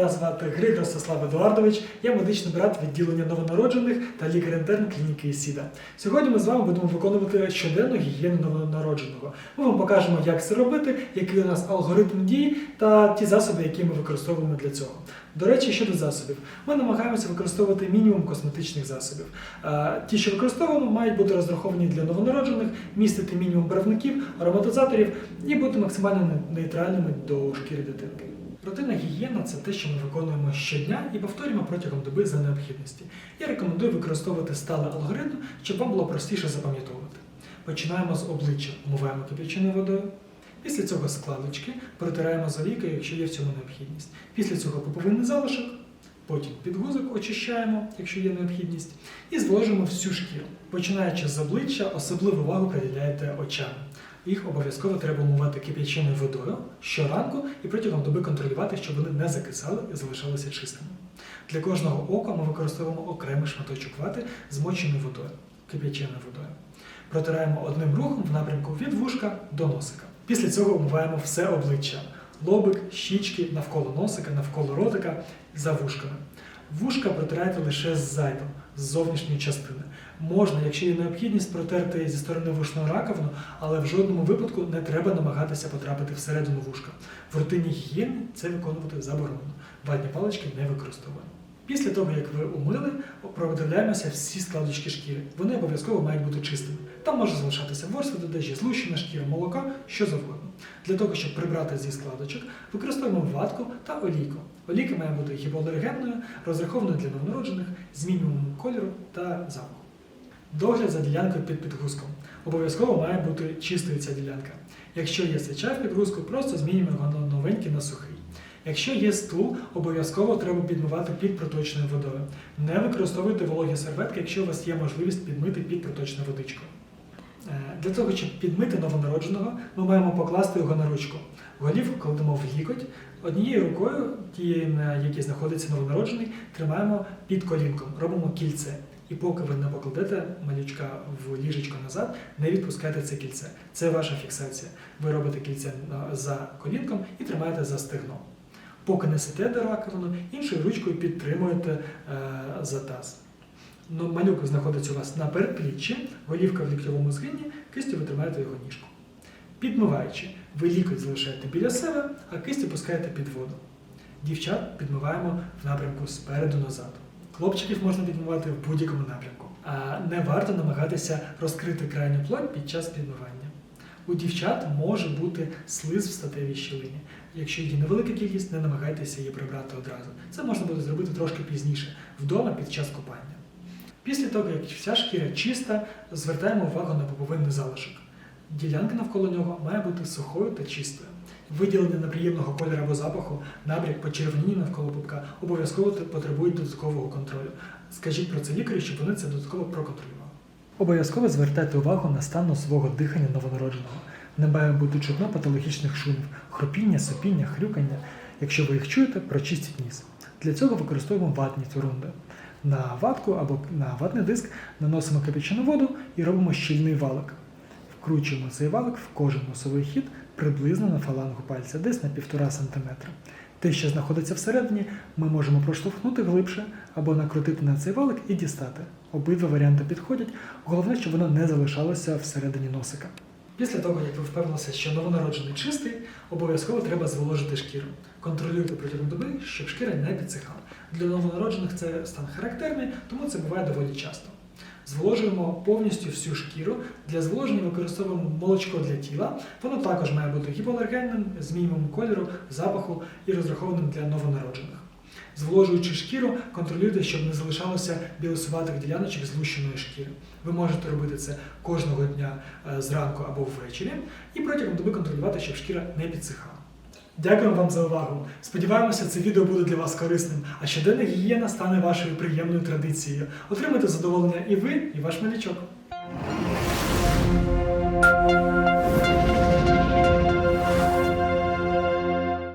мене звати Григ Ростислав Едуардович, я медичний брат відділення новонароджених та лікар-інтерн клініки ІСІДА. Сьогодні ми з вами будемо виконувати щоденну гігієну новонародженого. Ми вам покажемо, як це робити, який у нас алгоритм дій та ті засоби, які ми використовуємо для цього. До речі, щодо засобів, ми намагаємося використовувати мінімум косметичних засобів. Е, Ті, що використовуємо, мають бути розраховані для новонароджених, містити мінімум барвників, ароматизаторів і бути максимально нейтральними до шкіри дитинки. Рутинна гігієна це те, що ми виконуємо щодня і повторюємо протягом доби за необхідності. Я рекомендую використовувати сталий алгоритм, щоб вам було простіше запам'ятовувати. Починаємо з обличчя, умиваємо кип'яченою водою. Після цього складочки протираємо з олійкою, якщо є в цьому необхідність. Після цього поповинний залишок, потім підгузок очищаємо, якщо є необхідність, і зволожуємо всю шкіру. Починаючи з обличчя, особливу увагу приділяєте очам. Їх обов'язково треба умивати кип'яченою водою щоранку і протягом доби контролювати, щоб вони не закисали і залишалися чистими. Для кожного ока ми використовуємо окремий шматочок вати змоченою водою, кип'яченою водою. Протираємо одним рухом в напрямку від вушка до носика. Після цього умиваємо все обличчя: лобик, щічки, навколо носика, навколо ротика, за вушками. Вушка протирайте лише ззаду, з зовнішньої частини. Можна, якщо є необхідність, протерти зі сторони вушної раковину, але в жодному випадку не треба намагатися потрапити всередину вушка. В рутині гігієни це виконувати заборонено. Ватні палички не використовуємо. Після того, як ви умили, продивляємося всі складочки шкіри. Вони обов'язково мають бути чистими. Там може залишатися ворс від одежі, злущена шкіра, молока, що завгодно. Для того, щоб прибрати зі складочок, використовуємо ватку та олійку. Олійка має бути гіпоалергенною, розрахованою для новонароджених, з мінімумом кольору та запаху. Догляд за ділянкою під підгузком. Обов'язково має бути чистою ця ділянка. Якщо є сеча в підгузку, просто змінюємо його на новенький на сухий. Якщо є стул, обов'язково треба підмивати під проточною водою. Не використовуйте вологі серветки, якщо у вас є можливість підмити під проточною водичкою. Для того, щоб підмити новонародженого, ми маємо покласти його на ручку. Голівку кладемо в лікоть, однією рукою, тією, на якій знаходиться новонароджений, тримаємо під колінком, робимо кільце. І поки ви не покладете малючка в ліжечко назад, не відпускайте це кільце. Це ваша фіксація. Ви робите кільце за колінком і тримаєте за стегно. Поки несете до раковину, іншою ручкою підтримуєте е, за таз. Ну, малюк знаходиться у вас на передпліччі, голівка в ліктьовому згині, кистю ви тримаєте його ніжку. Підмиваючи, ви лікоть залишаєте біля себе, а кисть опускаєте під воду. Дівчат підмиваємо в напрямку спереду назад. Хлопчиків можна підмивати в будь-якому напрямку. А не варто намагатися розкрити крайню плоть під час підмивання. У дівчат може бути слиз в статевій щілині. Якщо є невелика кількість, не намагайтеся її прибрати одразу. Це можна буде зробити трошки пізніше, вдома під час купання. Після того, як вся шкіра чиста, звертаємо увагу на поповинний залишок. Ділянка навколо нього має бути сухою та чистою. Виділення неприємного кольору або запаху, набряк, почервоніння навколо пупка обов'язково потребують додаткового контролю. Скажіть про це лікарю, щоб вони це додатково проконтролювали. Обов'язково звертайте увагу на стан носового дихання новонародженого. Не має бути чутно патологічних шумів, хропіння, сопіння, хрюкання. Якщо ви їх чуєте, прочистіть ніс. Для цього використовуємо ватні цурунди. На ватку або на ватний диск наносимо кипячену воду і робимо щільний валик. Вкручуємо цей валик в кожен носовий хід приблизно на фалангу пальця, десь на 1,5 см. Те, що знаходиться всередині, ми можемо проштовхнути глибше або накрутити на цей валик і дістати. Обидва варіанти підходять. Головне, щоб воно не залишалося всередині носика. Після того, як ви впевнилися, що новонароджений чистий, обов'язково треба зволожити шкіру. Контролюйте протягом доби, щоб шкіра не підсихала. Для новонароджених це стан характерний, тому це буває доволі часто. Зволожуємо повністю всю шкіру. Для зволоження використовуємо молочко для тіла. Воно також має бути гіпоалергенним, з мінімумом кольору, запаху і розрахованим для новонароджених. Зволожуючи шкіру, контролюйте, щоб не залишалося білосуватих діляночок злущеної шкіри. Ви можете робити це кожного дня е, зранку або ввечері, і протягом доби контролювати, щоб шкіра не підсихала. Дякую вам за увагу! Сподіваємося, це відео буде для вас корисним, а щоденна гігієна стане вашою приємною традицією. Отримайте задоволення і ви, і ваш малючок.